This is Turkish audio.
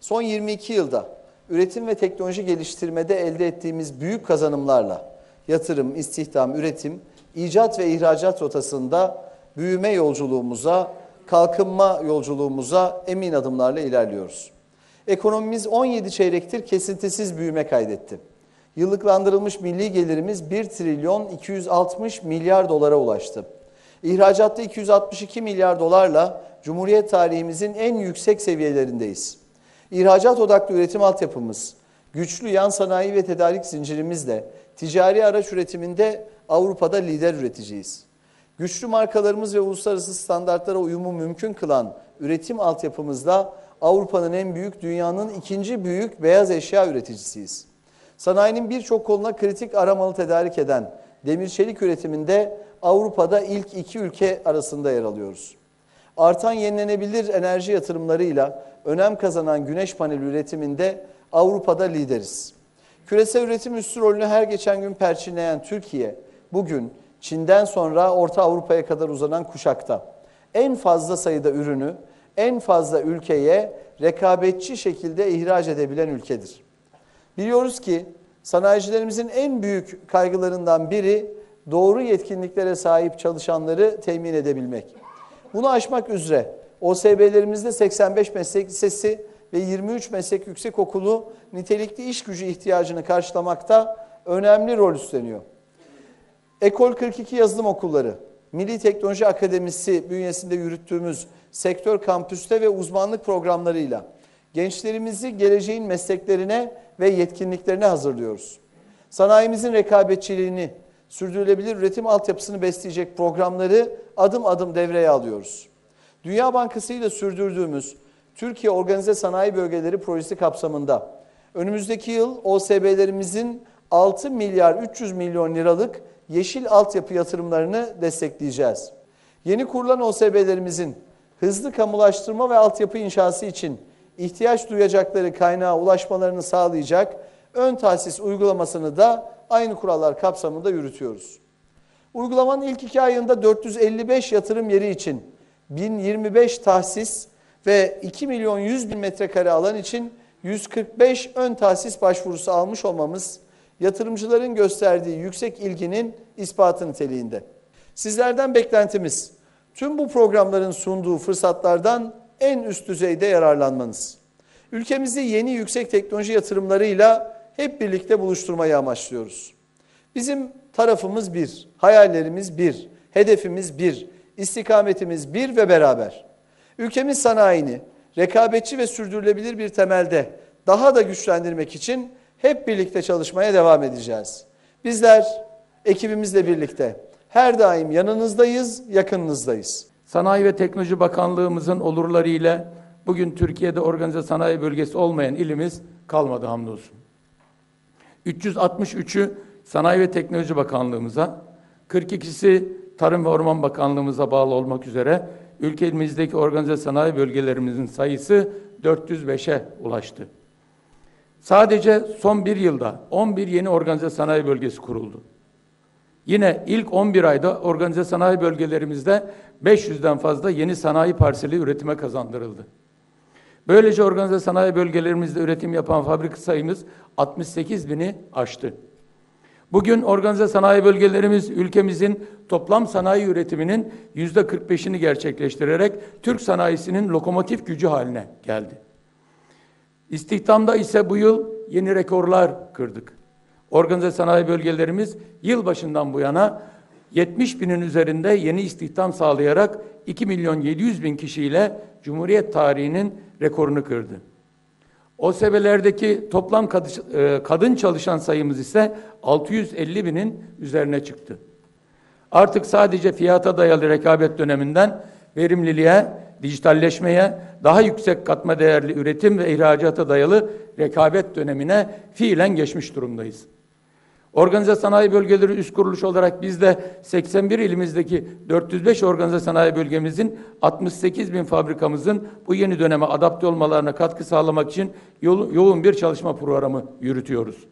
Son 22 yılda üretim ve teknoloji geliştirmede elde ettiğimiz büyük kazanımlarla yatırım, istihdam, üretim, icat ve ihracat rotasında büyüme yolculuğumuza, kalkınma yolculuğumuza emin adımlarla ilerliyoruz. Ekonomimiz 17 çeyrektir kesintisiz büyüme kaydetti. Yıllıklandırılmış milli gelirimiz 1 trilyon 260 milyar dolara ulaştı. İhracatta 262 milyar dolarla Cumhuriyet tarihimizin en yüksek seviyelerindeyiz. İhracat odaklı üretim altyapımız, güçlü yan sanayi ve tedarik zincirimizle ticari araç üretiminde Avrupa'da lider üreticiyiz. Güçlü markalarımız ve uluslararası standartlara uyumu mümkün kılan üretim altyapımızda Avrupa'nın en büyük, dünyanın ikinci büyük beyaz eşya üreticisiyiz. Sanayinin birçok koluna kritik aramalı tedarik eden demir çelik üretiminde Avrupa'da ilk iki ülke arasında yer alıyoruz. Artan yenilenebilir enerji yatırımlarıyla önem kazanan güneş paneli üretiminde Avrupa'da lideriz. Küresel üretim üstü rolünü her geçen gün perçinleyen Türkiye bugün Çin'den sonra Orta Avrupa'ya kadar uzanan kuşakta en fazla sayıda ürünü en fazla ülkeye rekabetçi şekilde ihraç edebilen ülkedir. Biliyoruz ki sanayicilerimizin en büyük kaygılarından biri doğru yetkinliklere sahip çalışanları temin edebilmek. Bunu aşmak üzere OSB'lerimizde 85 meslek lisesi ve 23 meslek yüksekokulu nitelikli iş gücü ihtiyacını karşılamakta önemli rol üstleniyor. Ekol 42 yazılım okulları, Milli Teknoloji Akademisi bünyesinde yürüttüğümüz sektör kampüste ve uzmanlık programlarıyla gençlerimizi geleceğin mesleklerine ve yetkinliklerine hazırlıyoruz. Sanayimizin rekabetçiliğini, sürdürülebilir üretim altyapısını besleyecek programları adım adım devreye alıyoruz. Dünya Bankası ile sürdürdüğümüz Türkiye Organize Sanayi Bölgeleri projesi kapsamında önümüzdeki yıl OSB'lerimizin 6 milyar 300 milyon liralık yeşil altyapı yatırımlarını destekleyeceğiz. Yeni kurulan OSB'lerimizin hızlı kamulaştırma ve altyapı inşası için ihtiyaç duyacakları kaynağa ulaşmalarını sağlayacak ön tahsis uygulamasını da aynı kurallar kapsamında yürütüyoruz. Uygulamanın ilk iki ayında 455 yatırım yeri için 1025 tahsis ve 2 milyon 100 bin metrekare alan için 145 ön tahsis başvurusu almış olmamız yatırımcıların gösterdiği yüksek ilginin ispatı niteliğinde. Sizlerden beklentimiz tüm bu programların sunduğu fırsatlardan en üst düzeyde yararlanmanız. Ülkemizi yeni yüksek teknoloji yatırımlarıyla hep birlikte buluşturmayı amaçlıyoruz. Bizim tarafımız bir, hayallerimiz bir, hedefimiz bir, istikametimiz bir ve beraber. Ülkemiz sanayini rekabetçi ve sürdürülebilir bir temelde daha da güçlendirmek için hep birlikte çalışmaya devam edeceğiz. Bizler ekibimizle birlikte her daim yanınızdayız, yakınınızdayız. Sanayi ve Teknoloji Bakanlığımızın olurları ile bugün Türkiye'de organize sanayi bölgesi olmayan ilimiz kalmadı hamdolsun. 363'ü Sanayi ve Teknoloji Bakanlığımıza, 42'si Tarım ve Orman Bakanlığımıza bağlı olmak üzere ülkemizdeki organize sanayi bölgelerimizin sayısı 405'e ulaştı. Sadece son bir yılda 11 yeni organize sanayi bölgesi kuruldu. Yine ilk 11 ayda organize sanayi bölgelerimizde 500'den fazla yeni sanayi parseli üretime kazandırıldı. Böylece organize sanayi bölgelerimizde üretim yapan fabrika sayımız 68 bini aştı. Bugün organize sanayi bölgelerimiz ülkemizin toplam sanayi üretiminin yüzde 45'ini gerçekleştirerek Türk sanayisinin lokomotif gücü haline geldi. İstihdamda ise bu yıl yeni rekorlar kırdık. Organize sanayi bölgelerimiz yıl başından bu yana 70 binin üzerinde yeni istihdam sağlayarak 2 milyon 700 bin kişiyle Cumhuriyet tarihinin rekorunu kırdı. OSB'lerdeki toplam kadın çalışan sayımız ise 650 binin üzerine çıktı. Artık sadece fiyata dayalı rekabet döneminden verimliliğe, dijitalleşmeye, daha yüksek katma değerli üretim ve ihracata dayalı rekabet dönemine fiilen geçmiş durumdayız. Organize sanayi bölgeleri üst kuruluş olarak biz de 81 ilimizdeki 405 organize sanayi bölgemizin 68 bin fabrikamızın bu yeni döneme adapte olmalarına katkı sağlamak için yoğun bir çalışma programı yürütüyoruz.